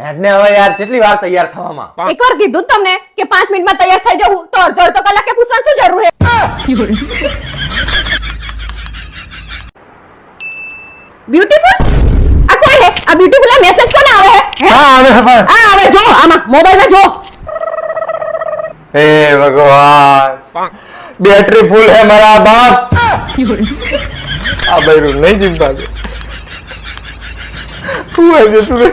ને હવે યાર કેટલી વાર તૈયાર થવામાં. એકવાર કીધું તમને કે પાંચ મિનિટમાં તૈયાર થઈ જવું તો અડધો અડધો કલાકે પૂછવા શું જરૂર છે? બ્યુટીફુલ આ કોઈ હે આ બ્યુટીફુલ આ મેસેજ કોને આવે હે? હા હા હવે પણ આ આવે જો આમાં મોબાઈલમાં જો. હે ભગવાન. બેટરી ફૂલ હે મારા બાપ. આ બૈરું નહીં જીમ પાડે હું આવી જતું રે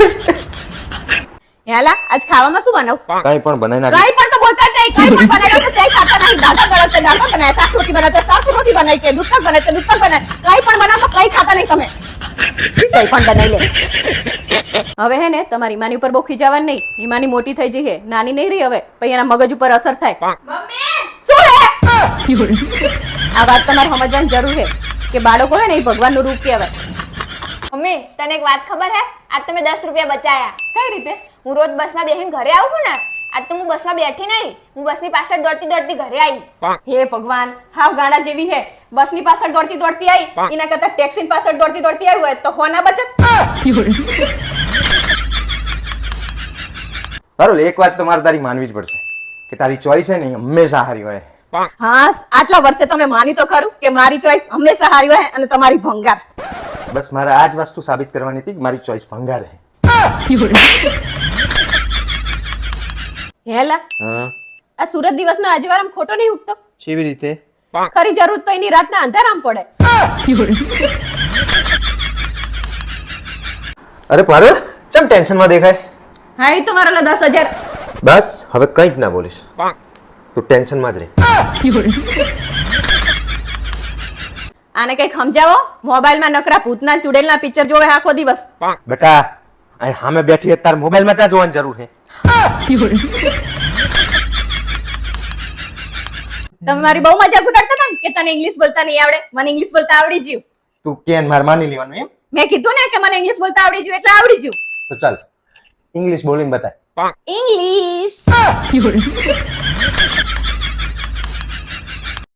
હેલા આજ ખાવામાં શું બનાવું? કઈ પણ બનાવી નાખ કઈ પણ તો બોલતા નહીં કઈ પણ બનાવ્યો તો કઈ ખાતા નહીં. દાદા ગળો છે દાદા બનાય શાક રોટી બનાવે શાક રોટી બનાવી કે દૂધ પાક બનાવે છે દૂધ પાક બનાવે કઈ પણ બનાવ તો કઈ ખાતા નહીં તમે. કઈ પણ બનાવી લે. હવે હે ને તમારી ઈમાની ઉપર બહુ ખીજાવાનું નહીં. ઈમાની મોટી થઈ જઈ હે નાની નહીં રહી હવે. પછી એના મગજ ઉપર અસર થાય. શું હે? આ વાત તમારે સમજવાની જરૂર છે કે બાળકો હે ને એ ભગવાનનું રૂપ કહેવાય. મમ્મી તને એક વાત ખબર હે? આજ તો મેં દસ રૂપિયા બચાયા. કઈ રીતે? હું રોજ બસમાં બેસીને ઘરે આવું છું ને આજ તો હું બસમાં બેઠી નહીં હું બસની પાછળ દોડતી દોડતી ઘરે આવી હે ભગવાન હાવ ગાડા જેવી હે. બસની પાછળ દોડતી દોડતી આવી એના કરતા ટેક્સી પાછળ દોડતી દોડતી આવી હોય તો હોના બચત. તારું એક વાત તો મારે તારી માનવી જ પડશે કે તારી ચોઈસ છે ને હંમેશા હારી હોય. હા આટલા વર્ષે તમે માની તો ખરું કે મારી ચોઈસ હંમેશા હારી હોય અને તમારી ભંગાર. બસ મારે આ જ વસ્તુ સાબિત કરવાની હતી કે મારી ચોઈસ ભંગાર હે. હેલા? હા. આ સુરત દિવસનો આજે વારમ ખોટો નહીં ઉગતો? કેવી રીતે? ખરી જરૂર તો એની રાતના અંધારામ પડે. અરે પારો ચમ ટેન્શનમાં દેખાય? હા એ તો મારા લે દસ હજાર. બસ હવે કંઈ જ ના બોલીશ. તું ટેન્શનમાં જ રહે. આને કંઈક સમજાવો? મોબાઈલમાં નકરા ભૂતના ચુડેલના પિક્ચર જોવે આખો દિવસ. બેટા અહીં સામે બેઠી છે તાર મોબાઈલમાં ત્યાં જોવાની જરૂર છે? તમે મારી બહુ મજાક ઉડાડતા હતા ને? કે તને ઇંગ્લિશ બોલતા નહીં આવડે? મને ઇંગ્લિશ બોલતા આવડી ગયું. તું કેન માર માની લેવાનું એમ? મેં કીધું ને કે મને ઇંગ્લિશ બોલતા આવડી ગયું એટલે આવડી ગયું. તો ચાલ ઇંગ્લિશ બોલીને બતાય. ઇંગ્લિશ